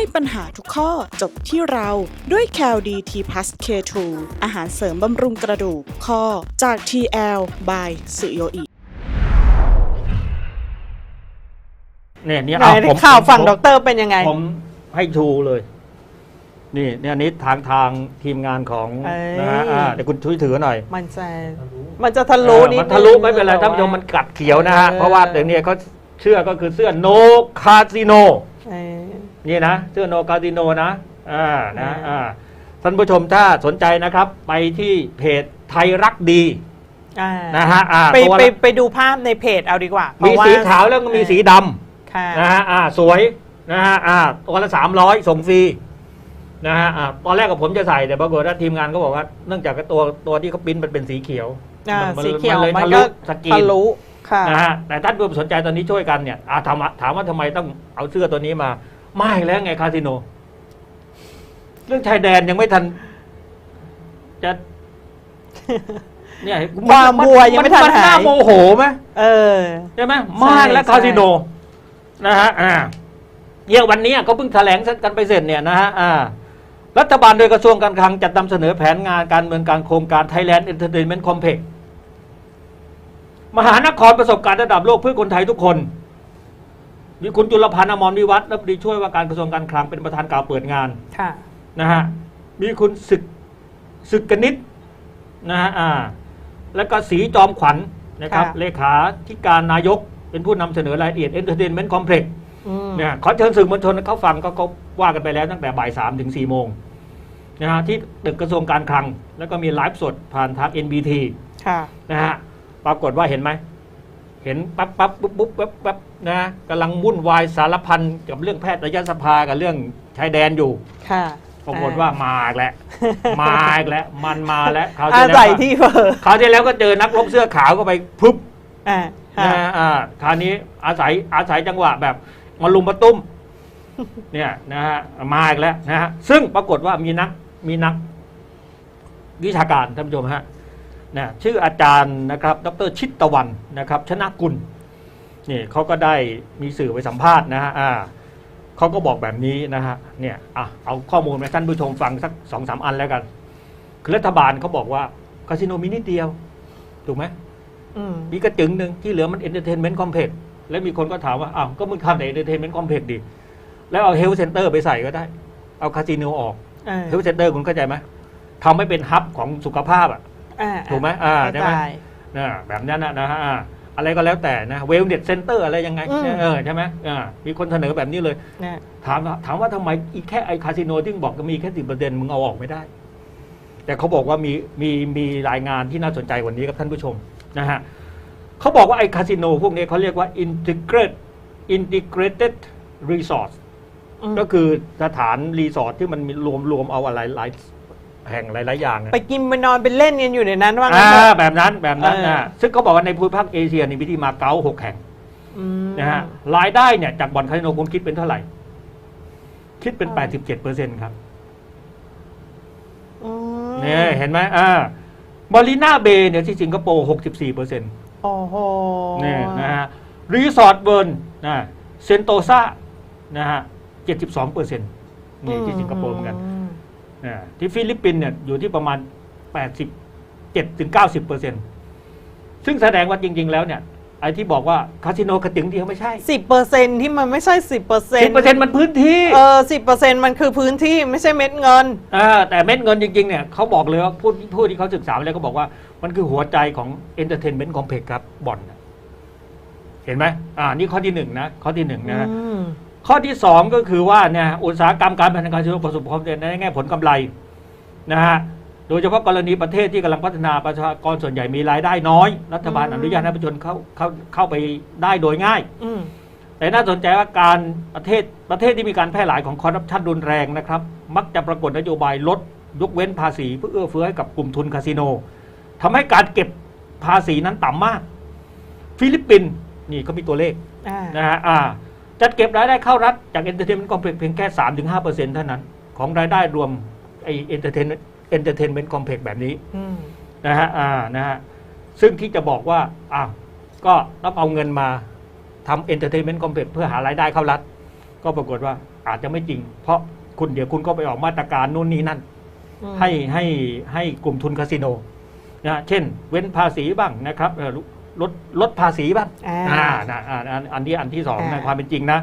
ให้ปัญหาทุกข้อจบที่เราด้วย c a l d t p l u s K2 อาหารเสริมบำรุงกระดูกข้อจาก TL by สุโยอิเนี่ยเนี่ยไหนเอาผมข่าวฝั่งผมด็อกเตอร์เป็นยังไง ผมให้ชูเลย นี่เนี่ยอันนี้ทางทางทีมงานของเอ้ย นะฮะอ่าเดี๋ยวคุณช่วยถือหน่อยมันจะมันจะทะลุเออนิดมันทะลุงไม่เป็นไรแต่ท่านผู้ชมว่มันกัดเขียวนะฮะเออเพราะว่าเดี๋ยวนี้เขาเชื่อก็คือเสื้อโนคาสิโน เออ นี่นะเสื้อโนคาสิโนนะอ่านะอ่าอ่าท่านผู้ชมถ้าสนใจนะครับ ไปที่เพจไทยรักดีอ่านะฮะอ่าไปตัวไปละไปดูภาพในเพจเอาดีกว่ามีเพระสีขาวแล้วก็มีสีดำค่ะนะฮะอ่าสวยนะฮะอ่าตัวละสามร้อยส่งฟรีนะฮะอ่าตอนแรกกับผมจะใส่แต่ปรากฏว่าทีมงานก็บอกว่าเนื่องจากว่าตัวตัวที่เขาปริ้นมันเป็นสีเขียวอ่ามันสีเขียวมันเลยมันทะก็ลุสกรีทะน ลุค่ะ นะฮะแต่ท่านผู้ชมสนใจตอนนี้ช่วยกันเนี่ยอ่าถามว่าถามว่าทำไมต้องเอาเสื้อตัวนี้มา ไม่แล้วไงคาสิโน เรื่องชายแดนยังไม่ทัน จะเนี่ยความบัวยังไม่ทันนน่าหายโมโหไหมเออใช่ไหมมากและใช่คาสิโน นะฮะอ่าเยี่ยวันนี้เขาเพิ่งแถลงกันไปเสร็จเนี่ยนะฮะอ่ารัฐบาลโดยกระทรวงการคลังจัดนำเสนอแผนงานการเมืองการโครงการ Thailand Entertainment Complex มหานครประสบการณ์ระดับโลกเพื่อคนไทยทุกคน มีคุณจุลพันธ์อมรวิวัฒน์รัฐมนตรีช่วยว่าการกระทรวงการคลังเป็นประธานกล่าวเปิดงานค่ะนะฮะมีคุณศึกศึกกนิษฐ์นะฮะอ่าแล้วก็สีจอมขวัญนะครับค่ะเลขาธิการนายกเป็นผู้นำเสนอรายละเอียด Entertainment Complex อืมเนี่ยขอเชิญสื่อมวลชนเขาฟังก็ก็ว่ากันไปแล้วตั้งแต่บ่ายสามถึงสี่โมงนะฮะที่ตึกกระทรวงการคลัง แล้วก็มีไลฟ์สดผ่านทาง NBT ค่ะนะฮะปรากฏว่าเห็นไหมเห็นปั๊บปั๊บปุ๊บปุ๊บปั๊บปั๊บนะกำลังวุ่นวายสารพันกับเรื่องแพทยสภากับเรื่องชายแดนอยู่ค่ะปรากฏว่ามาอีกแล้วมาอีกแล้วมันมาแล้วคราวอาที่แล้วศัยก็ที่เบอร์คราวที่แล้วก็เจอนักรบเสื้อขาวก็ไปพึบอ่านะค่ะฮะอ่าคราวนี้อาศัยอาศัยจังหวะแบบมาลุมมาตุ้ม เนี่ยนะฮะมาอีกแล้วนะฮะซึ่งปรากฏว่ามีนักมีนักวิชาการท่านผู้ชมฮะ นะชื่ออาจารย์นะครับ ดรชิตตะวันนะครับชนะกุลนี่เขาก็ได้มีสื่อไปสัมภาษณ์นะฮะอ่าเขาก็บอกแบบนี้นะฮะเนี่ยอะเอาข้อมูลมาให้ท่านผู้ชมฟังสักสองสามอันแล้วกัน คือรัฐบาลเขาบอกว่าคาสิโนมีนิดเดียว ถูกไหมอืมมีกระจึงหนึ่งที่เหลือมันเอนเตอร์เทนเมนต์คอมเพล็กแล้วมีคนก็ถามว่าอ้าวก็มึงทำแต่เอนเตอร์เทนเมนต์คอมเพล็กดิแล้วเอาเฮลท์เซ็นเตอร์ไปใส่ก็ได้ เอาคาสิโนออกเออเฮลท์เซ็นเตอร์คุณเข้าใจไหมทำให้เป็นฮับของสุขภาพอะอ่า ถูกไหมอ่าเข้าใช่ไหมใจนะแบบนั้นนะนะฮะอ่าอะไรก็แล้วแต่นะเวลเน็ตเซ็นเตอร์อะไรยังไงอืมเออใช่ไหมอ่ามีคนเสนอแบบนี้เลยนะถามถามว่าทำไมอีกแค่ไอคาสิโนที่บอกก็มีแค่สิบเปอร์เซ็นต์มึงเอาออกไม่ได้ แต่เขาบอกว่ามีมีมีรายงานที่น่าสนใจกว่านี้ครับท่านผู้ชมนะฮะเขาบอกว่าไอคาสิโนพวกนี้เขาเรียกว่า integrated integrated resort อืมก็คือสถานรีสอร์ทที่มันมีรวมรวมเอาอะไรหลาย แห่งหลาย ๆ อย่างอะไปกินไปนอนไปเล่นกันอยู่ในนั้นว่างั้นอ่าเถอะ แบบนั้นแบบนั้นเออ นะซึ่งเขาบอกว่าในภูมิภาคเอเชียในวิธีมาเก๊าหกแห่งอืมนะฮะรายได้เนี่ยจากบ่อนคาสิโนคุณคิดเป็นเท่าไหร่ คิดเป็น 87เปอร์เซ็นต์ครับอืมเนี่ยเห็นไหมอ่าบอลิน่าเบย์เนี่ยที่สิงคโปร์64เปอร์เซ็นต์ โอ้โหเนี่ยนะฮะรีสอร์ทเบิร์นนะเซนโตซานะฮะ 72เปอร์เซ็นต์นี่ที่สิงคโปร์เหมือนกันมอ่า ที่ฟิลิปปินส์เนี่ยอยู่ที่ประมาณ 87ถึง90เปอร์เซ็นต์ซึ่งแสดงว่าจริง ๆ แล้วเนี่ยไอ้ที่บอกว่าคาสิโนกระจึงเดียวไม่ใช่สิบเปอร์เซ็นที่มันไม่ใช่สิบเปอร์เซ็น10เปอร์เซ็นต์มันพื้นที่เออสิบเปอร์เซ็นมันคือพื้นที่ไม่ใช่เม็ดเงินอ่าแต่เม็ดเงินจริงๆเนี่ยเขาบอกเลยว่าผู้ผู้ที่เขาศึกษาแล้วก็บอกว่ามันคือหัวใจของเอนเตอร์เทนเมนต์คอมเพล็กครับบ่อนน่ะเห็นไหมอ่านี่ข้อที่หนึ่งนะข้อที่หนึ่งนะฮะอืม ข้อที่สองก็คือว่าเนี่ยอุตสาหกรรมการพนันการเชิงประสบความสำเร็จในแง่ผลกำไรนะฮะโดยเฉพาะกรณีประเทศที่กำลังพัฒนาประชากรส่วนใหญ่มีรายได้น้อย รัฐบาลอืมอนุญาตให้ประชาชนเข้าเข้าเข้าไปได้โดยง่ายอืมแต่น่าสนใจว่าการประเทศประเทศที่มีการแพร่หลายของคอร์รัปชันรุนแรงนะครับ มักจะปรากฏนโยบายลดยกเว้นภาษีเพื่อเอื้อเฟื้อให้กับกลุ่มทุนคาสิโนทำให้การเก็บภาษีนั้นต่ำมาก ฟิลิปปินส์นี่เขามีตัวเลขอ่านะฮะอ่า จัดเก็บรายได้เข้ารัฐจากเอนเตอร์เทนเมนต์คอมเพล็กเพียงแค่สามถึงห้าเปอร์เซ็นต์เท่านั้น ของรายได้รวมไอเอนเตอร์เทนเอนเตอร์เทนเมนต์คอมเพล็กแบบนี้อืมนะฮะอ่านะฮะซึ่งที่จะบอกว่าอ้าวก็ต้องเอาเงินมาทำเอนเตอร์เทนเมนต์คอมเพล็กเพื่อหารายได้เข้ารัฐ ก็ปรากฏว่าอาจจะไม่จริง เพราะคุณเดี๋ยวคุณก็ไปออกมาตรการนู่นนี่นั่นอืมให้ให้ให้กลุ่มทุนคาสิโนนะเช่น เว้นภาษีบ้างนะครับเอ่อ ลดลดภาษีบ้างอ่าอ่านะอ่าอันอันที่อันที่สองอ่าในความเป็นจริงนะ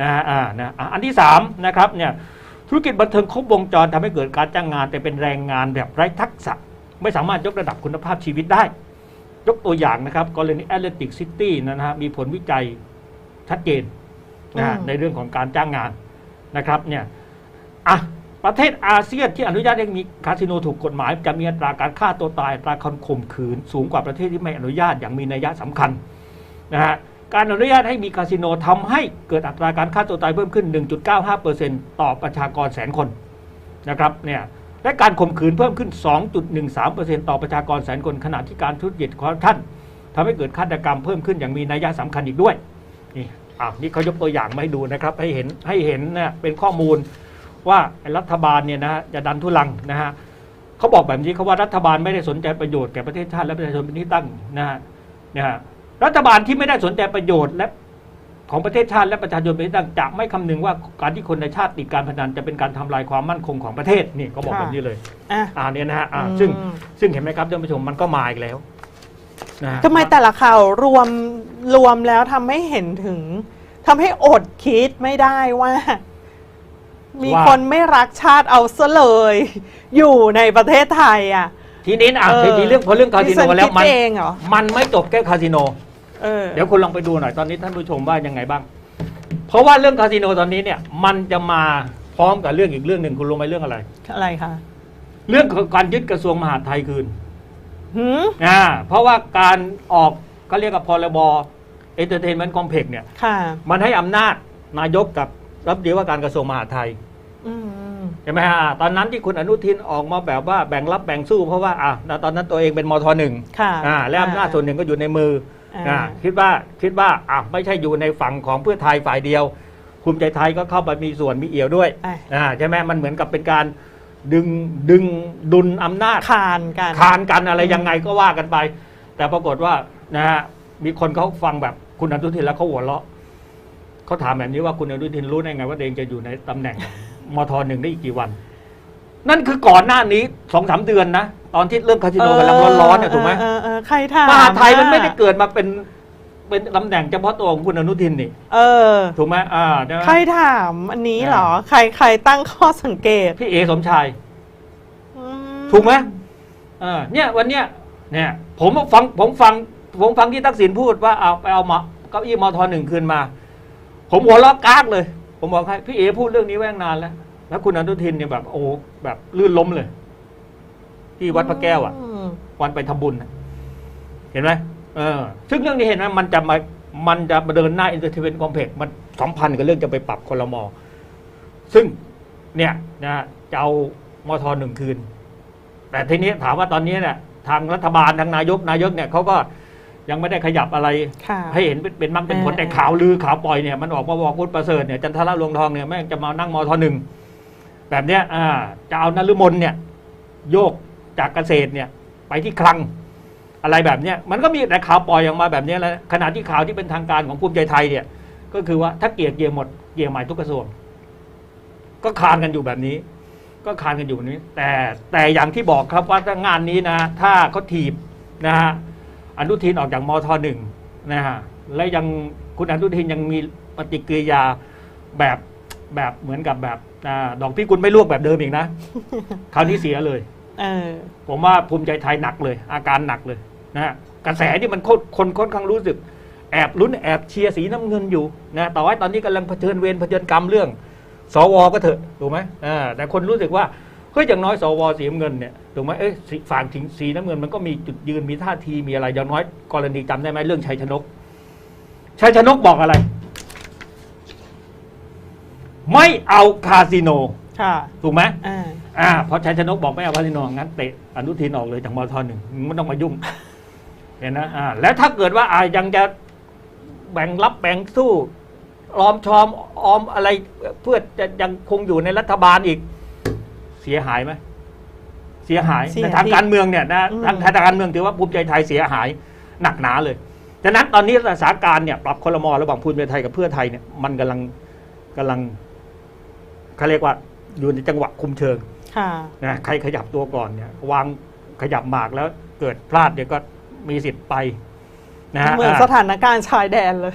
นะฮะอ่านะอะอันที่สามนะครับเนี่ยธุรกิจบันเทิงครบวงจรทำให้เกิดการจ้างงาน แต่เป็นแรงงานแบบไร้ทักษะ ไม่สามารถยกระดับคุณภาพชีวิตได้ ยกตัวอย่างนะครับกรณีแอตเลติกซิตี้นะฮะมีผลวิจัยชัดเจนนะฮะอืมในเรื่องของการจ้างงานนะครับเนี่ยอะ ประเทศอาเซียนที่อนุญาตให้มีคาสิโนถูกกฎหมาย จะมีอัตราการฆ่าตัวตายอัตราการข่มขืน สูงกว่าประเทศที่ไม่อนุญาตอย่างมีนัยสำคัญนะฮะการอนุญาตให้มีคาสิโนทำให้เกิดอัตราการฆ่าตัวตายเพิ่มขึ้น 1.95%ต่อประชากรแสนคนนะครับเนี่ยและการข่มขืนเพิ่มขึ้น 2.13%ต่อประชากรแสนคนขณะที่การทุจริตคอร์รัปชันทำให้เกิดฆาตกรรมเพิ่มขึ้นอย่างมีนัยสำคัญอีกด้วยนี่อะนี่เขายกตัวอย่างมาให้ดูนะครับให้เห็นให้เห็นเนี่ยเป็นข้อมูล ว่ารัฐบาลเนี่ยนะฮะจะดันทุลังนะฮะเขาบอกแบบนี้เขาว่ารัฐบาลไม่ได้สนใจประโยชน์แก่ประเทศชาติและประชาชนเป็นที่ตั้งนะฮะนะฮะรัฐบาลที่ไม่ได้สนใจประโยชน์และของประเทศชาติและประชาชนเป็นที่ตั้งจะไม่คำนึงว่าการที่คนในชาติติดการพนันจะเป็นการทำลายความมั่นคงของประเทศนี่เขาบอกแบบนี้เลยอะ อ่าเนี่ยนะฮะอ่าอืม ซึ่งซึ่งเห็นไหมครับท่านผู้ชมมันก็มาอีกแล้วนะฮะ ทำไมแต่ละข่าวรวมรวมแล้วทำให้เห็นถึงทำให้อดคิดไม่ได้ว่า มีคนไม่รักชาติเอาซะเลย อยู่ในประเทศไทยอะ ทีนี้นะอะเออทีนี้เรื่องพอเรื่องคาสิโนดิฉันแล้วมันคิดเองเหรอ มันไม่จบแค่คาสิโน เออ เดี๋ยวคุณลองไปดูหน่อยตอนนี้ท่านผู้ชมว่ายังไงบ้าง เพราะว่าเรื่องคาสิโนตอนนี้เนี่ยมันจะมาพร้อมกับเรื่องอีกเรื่องหนึ่งคุณรู้ไหมเรื่องอะไร อะไรคะเรื่องของการยึดกระทรวงมหาดไทยคืนหืมอ่าเพราะว่าการออกเขาเรียกกับพรบเอนเตอร์เทนเมนต์คอมเพล็กซ์เนี่ย ค่ะ มันให้อำนาจนายกกับรัฐมนตรีว่าการกระทรวงมหาดไทยอืม ใช่ไหมฮะตอนนั้นที่คุณอนุทินออกมาแบบว่าแบ่งรับแบ่งสู้เพราะว่าอะตอนนั้นตัวเองเป็นมทหนึ่งค่ะอ่าและอำนาจส่วนหนึ่งก็อยู่ในมืออ่าอ่าคิดว่าคิดว่าอะไม่ใช่อยู่ในฝั่งของเพื่อไทยฝ่ายเดียวภูมิใจไทยก็เข้าไปมีส่วนมีเอี่ยวด้วยอะอ่าใช่ไหมมันเหมือนกับเป็นการดึงดึงดุลอำนาจคานกันคานกันอะไรยังไงก็ว่ากันไป แต่ปรากฏว่านะฮะมีคนเขาฟังแบบคุณอนุทินแล้วเขาหัวเราะเขาถามแบบนี้ว่าคุณอนุทินรู้ได้ไงว่าตัวเองจะอยู่ในตำแหน่ง มทหนึ่งได้อีกกี่วัน นั่นคือก่อนหน้านี้สองสามเดือนนะ ตอนที่เรื่องคาสิโนกำลังร้อนๆเนี่ยถูกไหมเออเออใครถามมหาไทยมันไม่ได้อะเกิดมาเป็นเป็นตำแหน่งเฉพาะตัวของคุณอนุทินนี่ เออ ถูกไหมอ่าใช่ไหมใครถามอันนี้เหรอ ใครใครตั้งข้อสังเกตพี่เอสมชาย อืถูกไหมอ่าเนี่ยวันเนี้ยเนี่ย ผมฟังผมฟังผมฟังที่ทักษิณพูดว่าเอาไปเอามาเก้าอี้มทหนึ่งคืนมา ผมหัวเราะกากเลย ผมบอกให้พี่เอพูดเรื่องนี้แว่งนานแล้ว แล้วคุณอนุทินเนี่ยแบบโอ้โหแบบลื่นล้มเลย ที่วัดพระแก้วอะมวันไปทำบุญน่ะเห็นไหมเออ ซึ่งเรื่องนี้เห็นไหมมันจะมามันจะมาเดินหน้า Entertainment Complex มันสัมพันธ์กับเรื่องจะไปปรับคลมอซึ่งเนี่ยนะจะเอามทหนึ่งคืน แต่ทีนี้ถามว่าตอนนี้เนี่ยทางรัฐบาลทางนายกนายกเนี่ยเขาก็ ยังไม่ได้ขยับอะไร ค่ะ ให้เห็นเป็นเป็นมั่งเป็นผลเออ แต่ข่าวลือข่าวปล่อยเนี่ยมันออกมาบอกพุทธประเสริฐเนี่ยจันทรลวงทองเนี่ยแม่งจะมานั่งมทหนึ่งแบบเนี้ยอ่าจะเอานฤมลเนี่ย โยกจากเกษตรเนี่ย ไปที่คลัง อะไรแบบเนี้ยมันก็มีแต่ข่าวปล่อยออกมาแบบเนี้ยแล้วขณะที่ข่าวที่เป็นทางการของภูมิใจไทยเนี่ย ก็คือว่าถ้าเกลียกเกลียหมดเกลียใหม่ทุกกระทรวง ก็คานกันอยู่แบบนี้ ก็คานกันอยู่แบบนี้ แต่แต่อย่างที่บอกครับว่าถ้างานนี้นะ ถ้าเขาถีบนะฮะ อนุทินออกจากมทหนึ่งนะฮะและยังคุณอนุทินยังมีปฏิกิริยาแบบแบบเหมือนกับแบบอาดอกพี่กุลไม่ลวกแบบเดิมอีกนะ คราวนี้เสียเลยเออผมว่าภูมิใจไทยหนักเลย อาการหนักเลยนะฮะกระแสที่มันคนคนค่อนข้างรู้สึก แอบลุ้นแอบเชียร์สีน้ำเงินอยู่นะต่อให้ตอนนี้กำลังเผชิญเวรเผชิญกรรมเรื่อง สวก็เถอะถูกไหมอ่าแต่คนรู้สึกว่า เฮ้ยอย่างน้อยสวสีน้ำเงินเนี่ยถูกไหมเอ้ยสีฝั่งถึงสีน้ำเงินมันก็มีจุดยืนมีท่าทีมีอะไรอย่างน้อยกรณีจำได้ไหมเรื่องชัยชนกชัยชนกบอกอะไร ไม่เอาคาสิโนค่ะถูกไหมอ่าอ่าพอชัยชนกบอกไม่เอาพาสิโนงั้นเตะอนุทินออกเลยจากมทหนึ่งไม่ต้องมายุ่งเห็นนะอ่าแล้วถ้าเกิดว่าอ่ายังจะแบ่งรับแบ่งสู้ออมชอมออมอะไรเพื่อจะยังคงอยู่ในรัฐบาลอีก เสียหายไหมเสียหายเสียในทางการเมืองเนี่ยนะอืมทางทางการเมืองถือว่าภูมิใจไทยเสียหายหนักหนาเลยฉะนั้นตอนนี้สถานการณ์เนี่ยปรับคลมอระหว่างภูมิใจไทยกับเพื่อไทยเนี่ยมันกำลังกำลังเขาเรียกว่าอยู่ในจังหวะคุมเชิงค่ะนะใครขยับตัวก่อนเนี่ยวางขยับหมากแล้วเกิดพลาดเดี๋ยวก็มีสิทธิ์ไปนะฮะเหมือนสถานการณ์ชายแดนเลย